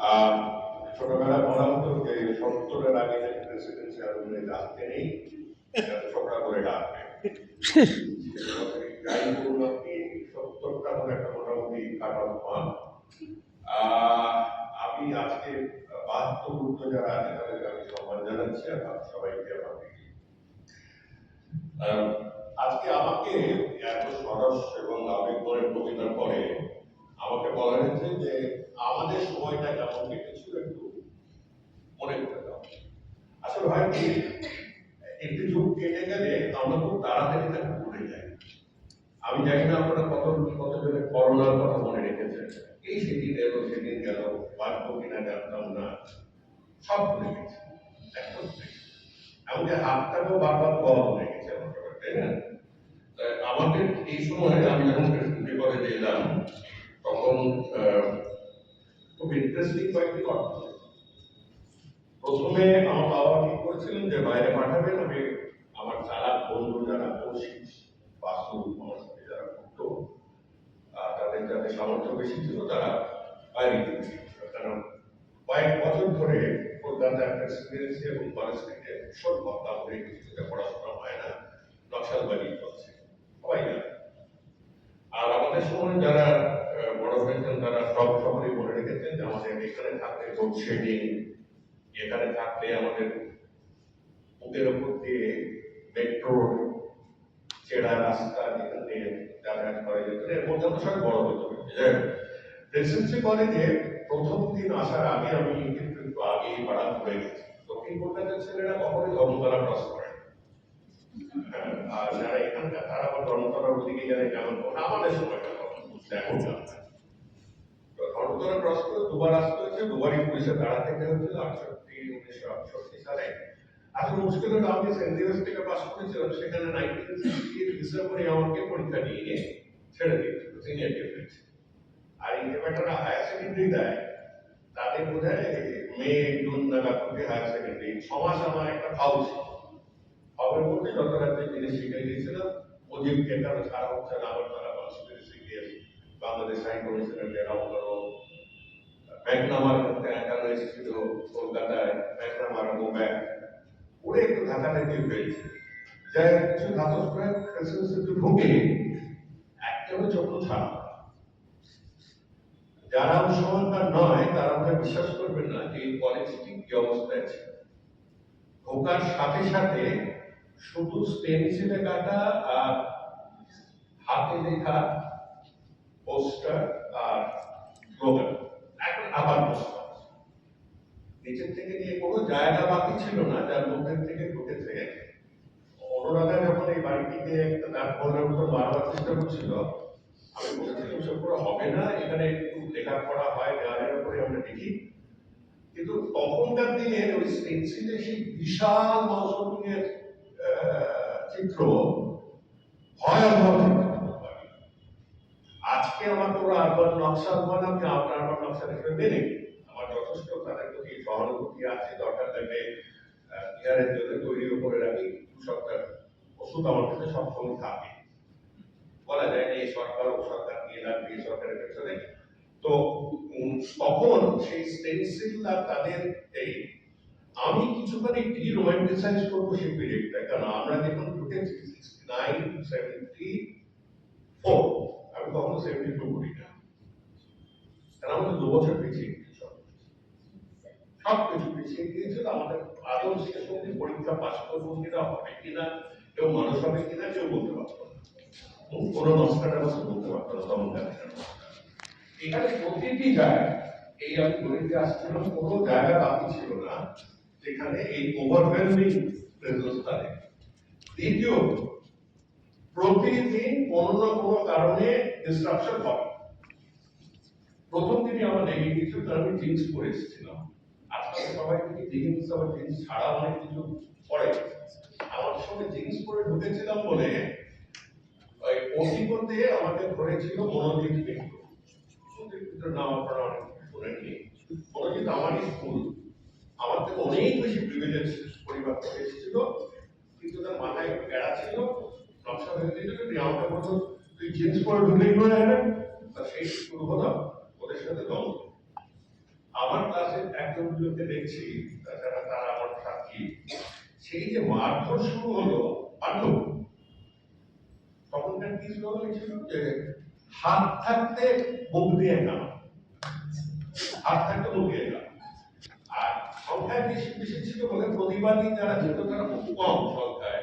আহ, ছোটবেলায় বলা হতো যে সত্তরের আগে আসতে নেই করে ডাকবে। মোটামুটি কাট অফ পান আমি আজকে যারা আছে সম্মান আর আমার আজকে আমাকে এত সরস এবং আবেগময় কবিতার পরে আমাকে বলা হয়েছে যে আমাদের সময়টা কেমন কেটেছিল একটু মনে করে দাও। আসলে হয় কি একটি যুগ কেটে গেলে আমরা খুব তাড়াতাড়ি তাকে ভুলে যাই। আমি জানি না আপনারা কত কতজনের করোনার কথা মনে রেখেছেন। এই সেদিন এলো, সেদিন গেল বাঁচবো কিনা জানতাম না। সব ভুলে গেছে ভুলে এমনকি হাতটাকেও বারবার গরম হয়ে গেছে আমার তাই না আমাদের এই সময় আমি যখন করে এলাম তখন খুব ইন্টারেস্টিং কয়েকটি হয়েছে। প্রথমে আমার বাবা ঠিক করেছিলেন যে বাইরে পাঠাবেন আমি আমার চালাক বন্ধু যারা কৌশিক বাসু আমার সাথে যারা আহ, তাদের যাদের সামর্থ্য বেশি ছিল তারা বাইরে গিয়েছিল কারণ কয়েক বছর ধরে কলকাতার প্রেসিডেন্সি এবং কলেজ থেকে ভীষণ বদনাম হয়ে গেছিল পড়াশোনা হয় না নকশালবাড়ি চলছে সবাই জানে। আর আমাদের সময় যারা তারা সব সকলেই বলে রেখেছেন যে আমাদের এখানে থাকলে লোডশেডিং এখানে থাকলে আমাদের বুকের উপর দিয়ে মেট্রো চেড়া রাস্তা যেখান দিয়ে যাতায়াত করা যেত এর মধ্যে আমরা সবাই বড় হতে প্রেসিডেন্সি কলেজে প্রথম দিন আসার আগে আমি কিন্তু একটু আগেই পাড়া হয়ে গেছি। দক্ষিণ কলকাতার ছেলেরা কখনোই ধর্মতলা ক্রস করে হ্যাঁ, আর যারা এখানকার তারা আবার ধর্মতলার ওদিকে যারা ওটা আমাদের সময়টা এখন ধর্মতলা ক্রস করে দুবার আসতে হয়েছে দুবারই পুলিশে দাঁড়া থেকে হয়েছিল আটষট্টি উনিশশো আটষট্টি সালে। আসলে মুশকিল হলো, আমি সেন্ট জেভিয়ার্স থেকে পাস করেছিলাম, সেখানে নাইনটিন সিক্সটি ডিসেম্বরে আমাকে পরীক্ষা নিয়ে ছেড়ে দিয়েছিল সিনিয়র ডিফেন্স আর এই ব্যাটারা হায়ার সেকেন্ডারি দেয়। তাদের বোধ হয় মে, জুন নাগাদ থেকে হায়ার সেকেন্ডারি ছ মাস আমার একটা ফাউ ছিল। ফাউয়ের মধ্যে যত রাজ্যে জিনিস শিখে গিয়েছিলাম। অজিবকে কেন ছাড়া হচ্ছে না? আবার তারা বাংলাদেশ হাই কমিশনের ঘেরাও করো ম্যাকনামার কেন এসেছিল কলকাতায় ম্যাকনামার মুম্বাই ওরে একটু ধাক্কাটা দিয়ে ফেলছে হোক, কিছু করে প্রেসিডেন্সিতে ঢুকে একেবারে চক্ষু ছাড়া যারা মুসলমানরা নয় তারা ওটা বিশ্বাস করবেন না যে এই কলেজটি কি অবস্থায় ছিল ঢোকার সাথে সাথে শুধু স্টেনসিলে কাটা আর হাতে লেখা পোস্টার আর স্লোগান। আবার পোস্টার নিচের থেকে নিয়ে কোনো জায়গা বাকি ছিল না, যার মধ্যে থেকে ঢুকেছে অনুরাধা যখন এই বাড়িটিতে একটা তার ফোনের উপর মারবার চেষ্টা করছিল, আমি বলেছিলাম সব হবে না, এখানে একটু লেখাপড়া হয়, দেওয়ালের উপরে আমরা দেখি। কিন্তু তখনকার দিনে ওই পেন্সিলে সেই বিশাল মৌসুমের চিত্র ভয়াবহ আজকে আমার কোনো আরবান নকশা মানে আমি আপনার আরবান নকশা হিসেবে মেনে আমার যথেষ্ট তাদের প্রতি সহানুভূতি আছে, দরকার লাগলে বিহারের জন্য তৈরি করে রাখি। সরকার ওষুধ আমার কাছে সবসময় থাকে। বলা যায় যে এই সরকার ও সরকার নিয়ে লাগবে এই সরকারের পেছনে। তো তখন সেই স্টেনসিল আর তাদের এই, আমি কিছুখানি কি রোমান্টিসাইজ করব সেই পিরিয়ডটা কারণ আমরা যখন ঢুকেছি সিক্সটি নাইন সেভেন্টি ফোর আমি তখন সেভেন্টি টু করি না আমাদের দু বছর পিছিয়ে সব। কিছু পিছিয়ে গিয়েছিল আমাদের আদৌ শেষ অব্দি পরীক্ষা পাস করব কিনা হবে কিনা কেউ মানুষ হবে কিনা কেউ বলতে পারতো না বলতে পারতো না নস্কার। এখানে প্রতিটি জায়গায় এই আমি গণিতে আসছিলাম, কোনো জায়গা বাকি ছিল না, যেখানে এই ওভারওয়েলমিং প্রেজেন্স দ্বিতীয় প্রতিদিন কোনো না কোনো কারণে ডিস্ট্রাকশন হবে। প্রথম দিনই আমার লেগে গিয়েছিল কারণ আমি জিন্স পরে এসেছিলাম। আজকাল সবাই থেকে জিন্স আবার জিন্স ছাড়া অনেক কিছু পরে আমার সঙ্গে জিন্স পরে ঢুকেছিলাম বলে ওই অতিপথে আমাকে ধরেছিল মনোজিৎ মিত্র নাম আপনারা অনেক শুনেননি মনোজিৎ আমারই স্কুল। আমার থেকে অনেক বেশি প্রিভিলেজ পরিবার থেকে এসেছিল। কিন্তু তার মাথায় গেড়া ছিল। দিয়ে আমাকে বলতো তুই জিন্স পরে ঢুকলেই করে যাবে তা সেই শুরু হলো ওদের সাথে দ্বন্দ্ব আমার ক্লাসের একজন দুজনকে দেখছি, তাছাড়া তারা আমার সাক্ষী, সেই যে মারধর শুরু হলো মারধর তখনকার কি স্লোগান ছিল যে, হাত থাকতে মুখ দিয়ে কাম হাত থাকতে মুখ দিয়ে কাম আর সংখ্যায় বেশি বেশি ছিল বলে প্রতিবাদী যারা ছিল তারা খুব কম সংখ্যায়।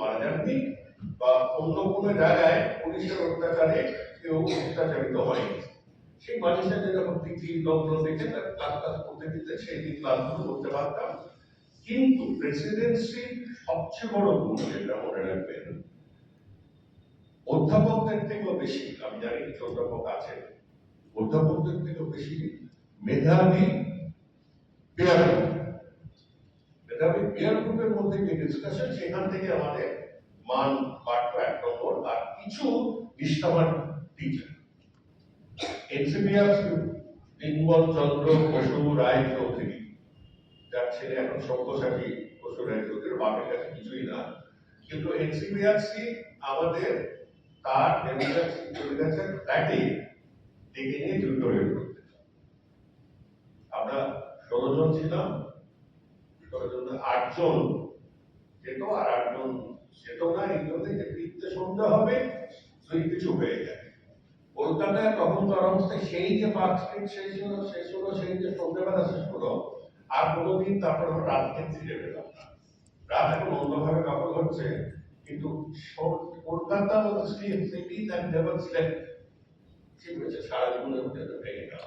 মারা বা অন্য কোনো জায়গায় পুলিশের অত্যাচারে কেউ অত্যাচারিত হয়নি। সেই মাঝে যখন তিথি লগ্ন দেখে, তার ক্লাস করতে দিতে সেই দিন ক্লাসগুলো করতে পারতাম। কিন্তু প্রেসিডেন্সির সবচেয়ে বড় গুণ যেটা মনে রাখবেন, অধ্যাপকদের থেকেও বেশি, আমি জানি কিছু অধ্যাপক আছেন অধ্যাপকদের থেকেও বেশি মেধাবী পেয়ার পেয়ার গ্রুপের মধ্যে যে ডিসকাশন সেখান থেকে আমাদের মান বাড়তো এক নম্বর, আর কিছু নিষ্ঠাবান টিচার এনসিপিআর নির্মল চন্দ্র, বসু, রায় চৌধুরী। যার ছেলে এখন সব্যসাচী বসু, রায় চৌধুরীর বাপের কাছে কিছুই না। কিন্তু এনসিপিআরসি আমাদের তার ডেমোক্রেসি ফ্ল্যাটে ডেকে নিয়ে টিউটোরিয়াল করতে। আমরা ষোলো জন ছিলাম আটজন যেত আর আটজন যেত না এই জন্য যে ফিরতে সন্ধ্যা হবে দুই কিছু হয়ে যায়। কলকাতায় তখন তো অবস্থায় সেই যে স্ট্রিট শেষ হলো শেষ হলো সেই যে সন্ধ্যেবেলা শেষ হলো আর কোনোদিন তারপর আমরা রাতকে ফিরে পেলাম না। রাত এখন অন্যভাবে দখল হচ্ছে কিন্তু Kolkata Muslim city that never slept ঠিক হয়েছে সারা জীবনের মধ্যে ভেঙে গেল।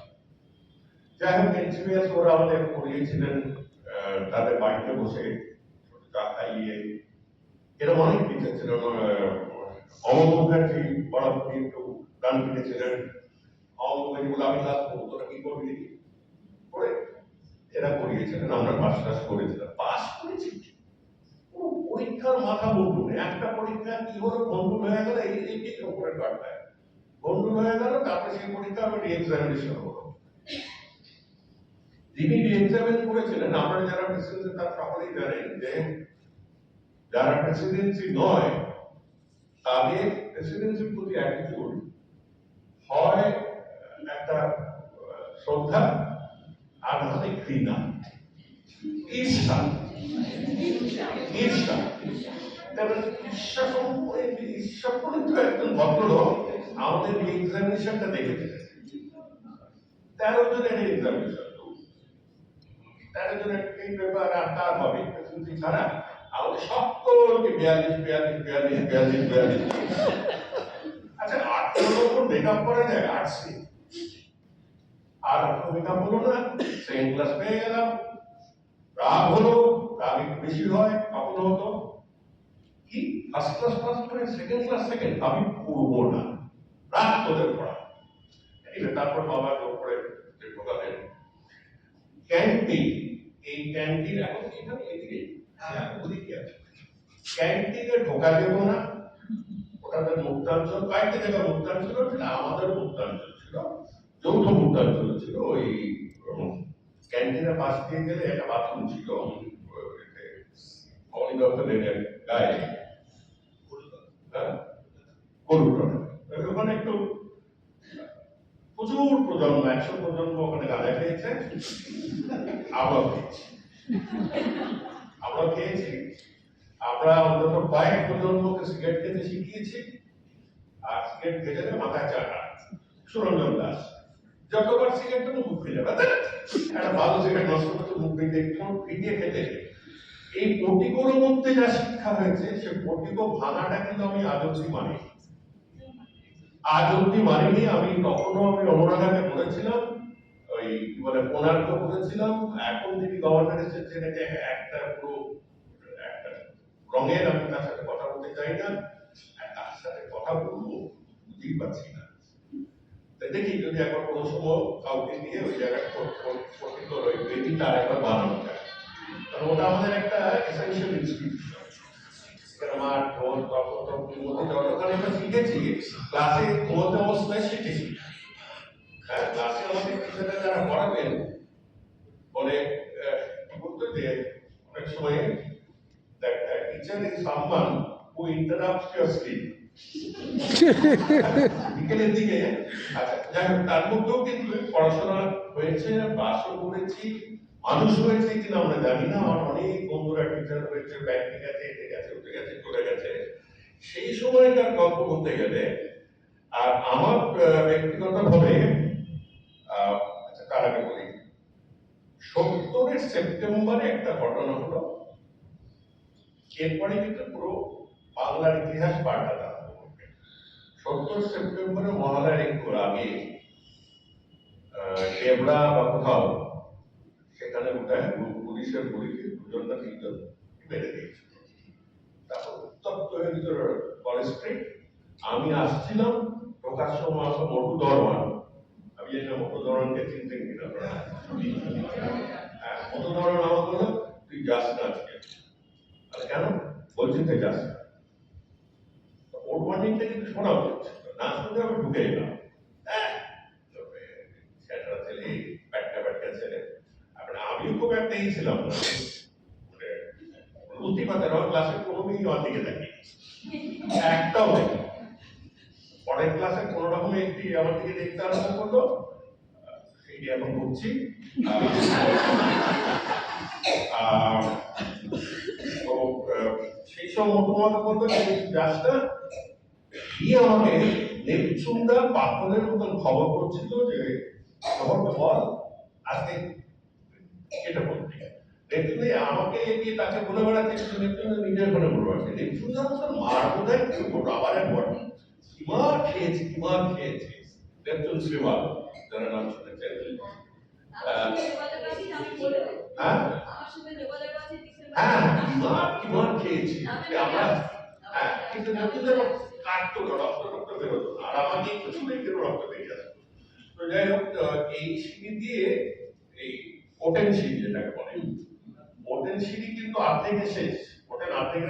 যাই হোক এনসিবিএস ওরা আমাদের পড়িয়েছিলেন আহ, তাদের বাড়িতে বসে চা খাইয়ে, এরকম অনেক টিচার ছিলেন অমল মুখার্জি পড়াপড়ি একটু গান কিনেছিলেন অমল মুখার্জি বলে, আমি ক্লাস করব, তোরা কি করবি করে এরা পড়িয়েছিলেন আমরা পাস টাস করেছিলাম। পাস করেছি? পরীক্ষার মাথা না একটা পরীক্ষা কি হলো? গন্ডুল হয়ে গেল, এই এই এই উপরে কাটবে গন্ডুল হয়ে গেল, তারপরে সেই পরীক্ষা আবার রিএক্সামিনেশন হলো। যিনি রিএক্সামিন করেছিলেন আমরা যারা প্রেসিডেন্সি তার সকলেই জানেন যে যারা প্রেসিডেন্সি নয়, তাদের প্রেসিডেন্সির প্রতি অ্যাটিটিউড হয় একটা শ্রদ্ধা আর নাহলে ঘৃণা। ঈর্ষা। ঈর্ষা। ভদ্রলোক আমাদের এক্সামিনেশনটা দেখেছিলেন। তেরো জনের এক্সামিনেশন তেরো জনের এই পেপার আর তার হবে প্রেসিডেন্সি ছাড়া আমাদের সকলকে বিয়াল্লিশ বিয়াল্লিশ বিয়াল্লিশ বিয়াল্লিশ বিয়াল্লিশ। আচ্ছা আঠারো লক্ষ মেকআপ করা যায়? আর্টসে আর আঠারো মেকআপ হলো না? সেকেন্ড ক্লাস পেয়ে গেলাম। রাগ হলো, রাগ একটু বেশি হয় কখনো হতো। কি? ফার্স্ট ক্লাস ফার্স্ট করে সেকেন্ড ক্লাস সেকেন্ড আমি পড়ব না। রাগ তোদের পড়া তারপর বাবা জোর করে ঢোকালেন। ক্যান্টিন এই ক্যান্টিন এখন এখানে এদিকে হ্যাঁ ওদিকে আছে। ক্যান্টিনে ঢোকা দেবো না। ওটাতে মুক্তাঞ্চল, কয়েকটা জায়গা মুক্তাঞ্চল ছিল আমাদের মুক্তাঞ্চল ছিল, যৌথ মুক্তাঞ্চল ছিল ওই ক্যান্টিনের পাশ দিয়ে গেলে একটা বাথরুম ছিল অনেক দপ্তরের গায়ে। হ্যাঁ? ওখানে একটু, প্রচুর প্রজন্ম, একশো প্রজন্ম ওখানে গাঁজা খেয়েছে। আমরাও খেয়েছি আমরা খেয়েছি আমরা অন্তত কয়েক প্রজন্মকে সিগারেট খেতে শিখিয়েছি। আর সিগারেট খেতে মাথায় চাটা সুরঞ্জন দাস, যতবার সিগারেট তো মুখ যাবে, একটা ভালো সিগারেট নষ্ট করতে মুখ একটু ফিরিয়ে খেতে এই পটিকোর মধ্যে যা শিক্ষা হয়েছে, সে পটিকো ভাঙাটা কিন্তু আমি আজ অব্দি মানি আজ অব্দি মানিনি, আমি তখনও আমি অনুরাধাকে বলেছিলাম ওই বলে কোনার্ক বলেছিলাম, এখন তিনি গভর্নর এসেছেন, যে একটা পুরো, একটা রঙের আমি তার সাথে কথা বলতে চাই না তার সাথে কথা বলব, বুঝতেই পারছি না। দেখি, যদি একবার কোনো সময় কাউকে নিয়ে ওই জায়গায় ওই পেটিটা আর একবার বানানো যায়। কারণ ওটা আমাদের একটা এসেন্সিয়াল ইনস্টিটিউশন মাঠ ঘর আমরা শিখেছি ক্লাসে ঘুমোতে অবস্থায় শিখেছি আমাদের টিচাররা যারা অনেক অনেক সময়. বিকেলের দিকে। আচ্ছা তার পড়াশোনা হয়েছে করেছি মানুষ হয়েছে আমরা আমার অনেক বন্ধুরা টিচার হয়েছে গেছে এতে গেছে চলে গেছে। সেই গল্প বলতে গেলে আর আমার আহ, আচ্ছা তার বলি সত্তরের সেপ্টেম্বরে একটা ঘটনা হলো। এরপরে কিন্তু পুরো বাংলার ইতিহাস করবে সত্তর সেপ্টেম্বরে মহালয়ার একটু আগে ডেবরা বা কোথাও, সেখানে পুলিশের গুলিকে দুজন না তিনজন মেরে দিয়েছে। তারপর উত্তপ্ত হয়ে গেছিল কলেজ স্ট্রিট আমি আসছিলাম, প্রকাশ্য মাস মোটু দরওয়ান আমি জানি মোটু দরওয়ানকে চিনতেন মোটু দরওয়ান আমাকে বলল তুই যাস না আজকে তাহলে কেন বলছি তুই যাস না ওর ওয়ার্নিংটা কিন্তু শোনা হচ্ছে না শুনে আমি ঢুকে ছেলে আমিও খুব একটা ই ছিলাম না লুতি পাতার আমার ক্লাসে কোনো দেখি। একটাও দেখি পরের ক্লাসে কোনো একটি আমার দিকে দেখতে আরম্ভ করল সেইটি এখন করছি আহ, তো সেই সব মোটামুটি বলতো গাছটা কি আমাকে নেপচুনটা পাথরের মতন খবর করছিল যে খবর বল আজকে এটা বলতে। নেপচুনে আমাকে এগিয়ে তাকে বলে বেড়াচ্ছে কিন্তু নেপচুন নিজের ঘরে বলে বেড়াচ্ছে। নেপচুন যখন মার বোধহয় কেউ আবার একবার কিমার খেয়েছে কিমার খেয়েছে। নেপচুন শ্রীমাল যারা নাম হ্যাঁ হ্যাঁ হ্যাঁ এই দিয়ে এই কিন্তু শেষ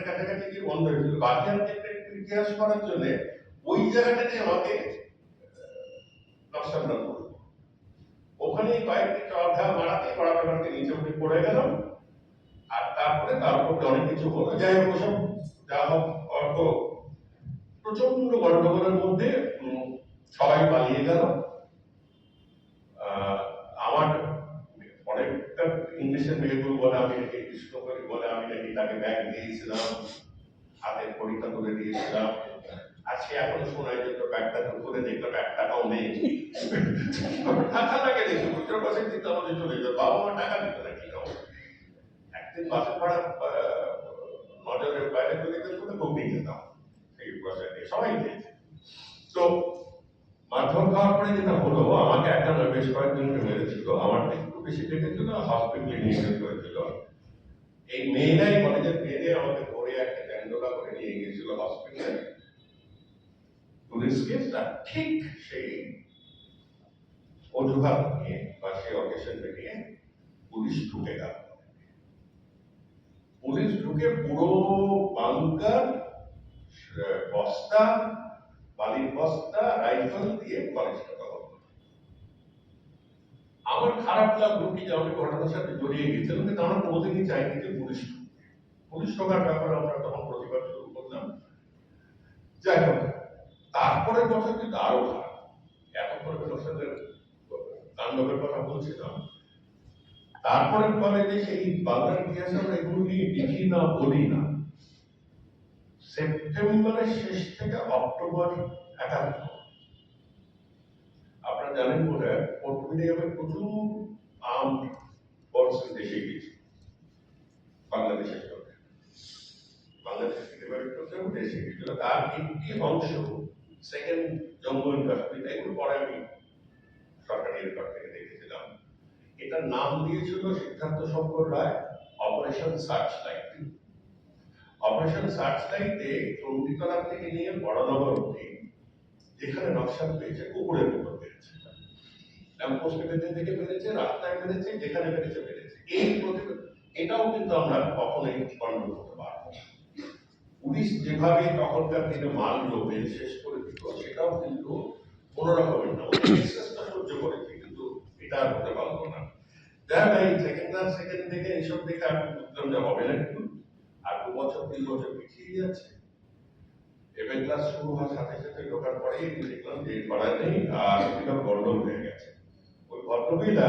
কাছাকাছি বন্ধ বাকি ইতিহাস করার জন্য ওই জায়গাটাতে আমাকে নকশাটা করল ওখানে কয়েকটি চড়া মারাতে পড়াতে পড়াতে নিচে উঠে পড়ে গেলাম আর তারপরে তার উপরে অনেক কিছু হলো। যাই হোক ওসব যা হোক অর্থ প্রচণ্ড গন্ডগোলের মধ্যে সবাই পালিয়ে গেল। আমার অনেকটা ইংলিশের মেয়েগুলো বলে, আমি নাকি কৃষ্ণ করি বলে, আমি নাকি তাকে ব্যাগ দিয়েছিলাম হাতে পরীক্ষা করে দিয়েছিলাম। আর এখন শোনায় যে ব্যাগটা তো করে দেখলাম এক টাকাও নেই। টাকা লাগে দেখি খুচরো পয়সা দিতে আমাদের চলে যেত বাবা মা টাকা দিত না কি খাব? একদিন বাসে ভাড়া নজরের বাইরে করে দিতে শুনে কমে যেতাম। সেই পয়সা দিয়ে সবাই দিয়েছে তো মাধ্যম খাওয়ার পরে যেটা হলো আমাকে একটা নয় বেশ কয়েকজনকে মেরেছিল, আমার একটু বেশি দেখেছিল হসপিটালে নিয়ে হয়েছিল এই মেয়েরাই কলেজের মেয়েদের আমাকে ধরে একটা চ্যান্ডোলা করে নিয়ে গিয়েছিল হসপিটালে পুলিশ কেসটা ঠিক সেই অজুহাত নিয়ে বা সেই অকেশনটা নিয়ে পুলিশ ঢুকে গেল। পুলিশ ঢুকে পুরো বাংকার বস্তা, বালির বস্তা রাইফেল দিয়ে কলেজটা দখল আমার খারাপ লাগল কি যে আমি ঘটনার সাথে জড়িয়ে গেছিলাম, কিন্তু আমরা কোনোদিনই চাইনি যে পুলিশ পুলিশ ঢোকার ব্যাপারে আমরা তখন প্রতিবাদ শুরু করলাম। যাই হোক তারপরের বছর কিন্তু আরও খারাপ। এতক্ষণ প্রফেসরদের তাণ্ডবের কথা বলছিলাম। তারপরের কলেজে সেই বাংলার ইতিহাসে আমরা এগুলো নিয়ে লিখি না, বলি না। সেপ্টেম্বরের শেষ থেকে অক্টোবর একাত্তর আপনারা জানেন বলে পোর্ট মিডিয়ামে প্রচুর আম ফোর্স দেশে গিয়েছে। বাংলাদেশের বাংলাদেশ থেকে বের করতেও দেশে গিয়েছিল। তার একটি অংশ সেকেন্ড জম্মু এন্ড কাশ্মীর এগুলো পরে আমি সরকারি রেকর্ড থেকে দেখেছিলাম। এটার নাম দিয়েছিল Siddhartha Shankar Ray operation search light operation search লাইটে চণ্ডীতলা থেকে নিয়ে বড়নগর অব্দি যেখানে নকশা পেয়েছে কুকুরের উপর পেয়েছে। ল্যাম্পোস্টে বেঁধে থেকে পেরেছে রাস্তায় পেরেছে যেখানে পেরেছে পেরেছে এই এটাও কিন্তু আমরা কখনোই কন্ট্রোল করতে পারব পুলিশ যেভাবে তখনকার দিনে মারলো মেরে শেষ করে দিত সেটাও কিন্তু করেছে কিন্তু এটা আর হতে পারল না ভাই সেকেন্ড সেকেন্ড থেকে এইসব দেখে হবে না কিন্তু। আর দু বছর, তিন বছর পিছিয়ে যাচ্ছে এবার ক্লাস শুরু হওয়ার সাথে সাথে ঢোকার পরেই দেখলাম যে এই নেই আর গন্ডল হয়ে গেছে। ওই ভদ্রমহিলা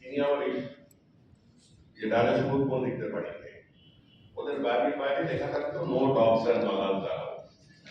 তিনি আমার এই যে রাজা সুবোধ পণ্ডিতের বাড়িতে ওদের বাড়ির বাইরে লেখা থাকতো নো ডগস অ্যান্ড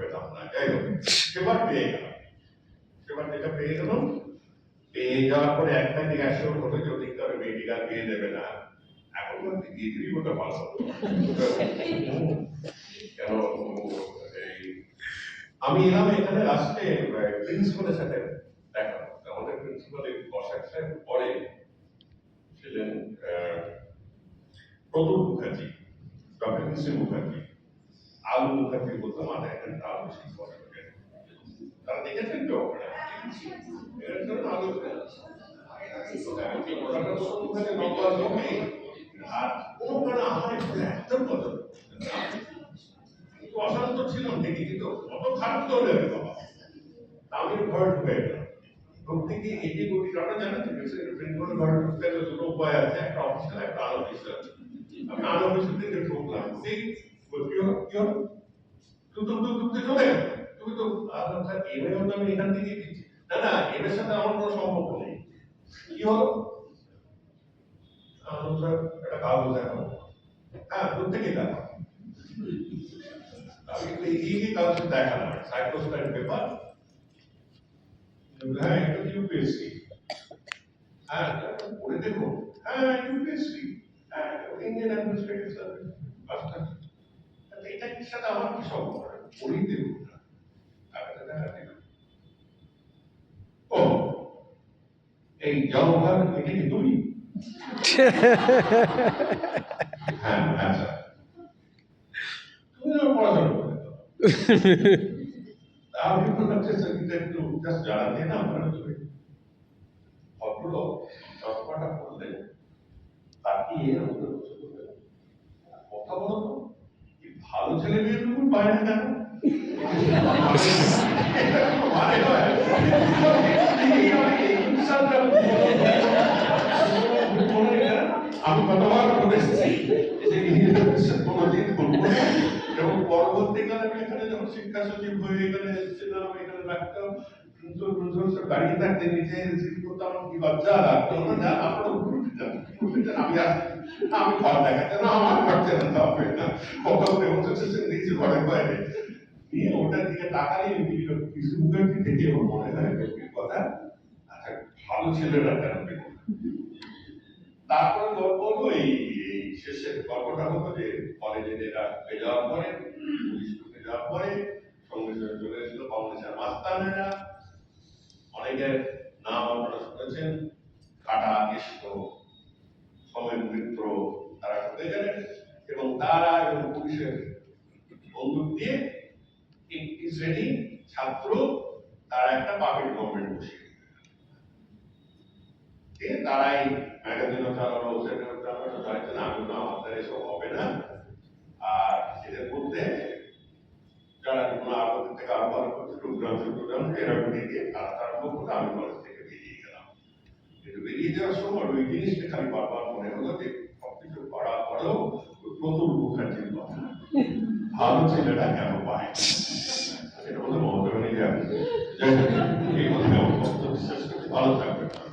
পেতাম না। যাই হোক সেবার পেয়ে গেলাম। সেবার যেটা পেয়ে গেলাম, পেয়ে যাওয়ার পরে একটা জিজ্ঞাসা হলো যে ওদিক করে মেয়েটিকে আর বিয়ে দেবে না। এখন দিয়ে বলতে কেন? আমি এলাম এখানে লাস্টে প্রিন্সিপালের সাথে দেখা করতে। আমাদের প্রিন্সিপালের বসাক সাহেব পরে ছিলেন প্রতুল মুখার্জি ডক্টর মুখার্জি। আলু মুখার্জি বলতাম আর এখন আলু সিং বসাকে তারা দেখেছেন তো? এর জন্য আলু আর কোনো কারণে আমার একটু একদম পছন্দ অশান্ত ছিলাম ঠিকই, কিন্তু অত তো হলে বাবা। আমি একটা অফিসিয়াল একটা থেকে ঢুকলাম। তো তুই চলে তুমি তো, আর স্যার এমএ হতো আমি এখান থেকে দিচ্ছি। না না এর সাথে আমার কোনো সম্পর্ক নেই। কি হলো? স্যার একটা কাগজ হ্যাঁ দূর থেকে দেখা দেখালাম সাইক্লোস্টাইল পেপার হ্যাঁ এটা হ্যাঁ দেখো। হ্যাঁ ইউপিএসসি হ্যাঁ সার্ভিস আচ্ছা এটা কি সাথে আমার কি সম্পর্ক? পড়েই দেবো টাকাটা দেখাতে না ও এই জওহর তুমি হ্যাঁ একটু জাস্ট জানাতে না আপনারা তুমি ভদ্রলোক চশমাটা পড়লেন তাকিয়ে আমাদের কথা বলো কি ভালো ছেলে মেয়ে তুমি পায় না কেন আমি কতবার বলেছি যে কোনোদিন করব এবং পরবর্তীকালে আমি এখানে যখন শিক্ষা সচিব হয়ে এখানে এসেছিলাম এখানে সব দাঁড়িয়ে থাকতে রিসিভ করতাম কি লজ্জা লাগতো না? যা, আপনারা ঘুরতে যান আমি আসছি আমি ঘর দেখাতে না, আমার ঘর চেনাতে হবে না। কত এবং শেষে নিচে বাইরে। নিয়ে ওটার দিকে তাকালে কিছু দিকে থেকে আমার মনে হয় ব্যক্তির কথা আচ্ছা ভালো ছেলেরা কেন তারপরে হলো এই শেষের গল্পটা হলো যে কলেজে যেটা ঢুকে যাওয়ার পরে, পুলিশ ঢুকে যাওয়ার পরে সঙ্গে সঙ্গে চলে এসেছিল বাংলাদেশের মাস্তানেরা। অনেকের নাম আপনারা শুনেছেন, কাটা কৃষ্ণ সমেত মিত্র, তারা ঢুকে গেলেন এবং তারা এবং পুলিশের বন্দুক দিয়ে শ্রেণি ছাত্র, তারা একটা পাপের গভর্নমেন্ট। দিয়ে তারাই ম্যাগাজিনও চালানো চালানো বললাম আমাদের এসব হবে না। আর মধ্যে যারা কোনো থেকে ভালো করছে এরা ঢুকে তারা তারা আমি কলেজ থেকে বেরিয়ে গেলাম। বেরিয়ে যাওয়ার সময় ওই জিনিসটা খালি বারবার মনে হলো যে করার পরেও প্রতুল মুখার্জির কথা। ভালো ছেলেটা কেন পায়? সেটা বলতে মমতা ব্যানার্জি জানেন এই বলতে অত্যন্ত বিশ্বাস ভালো থাকবেন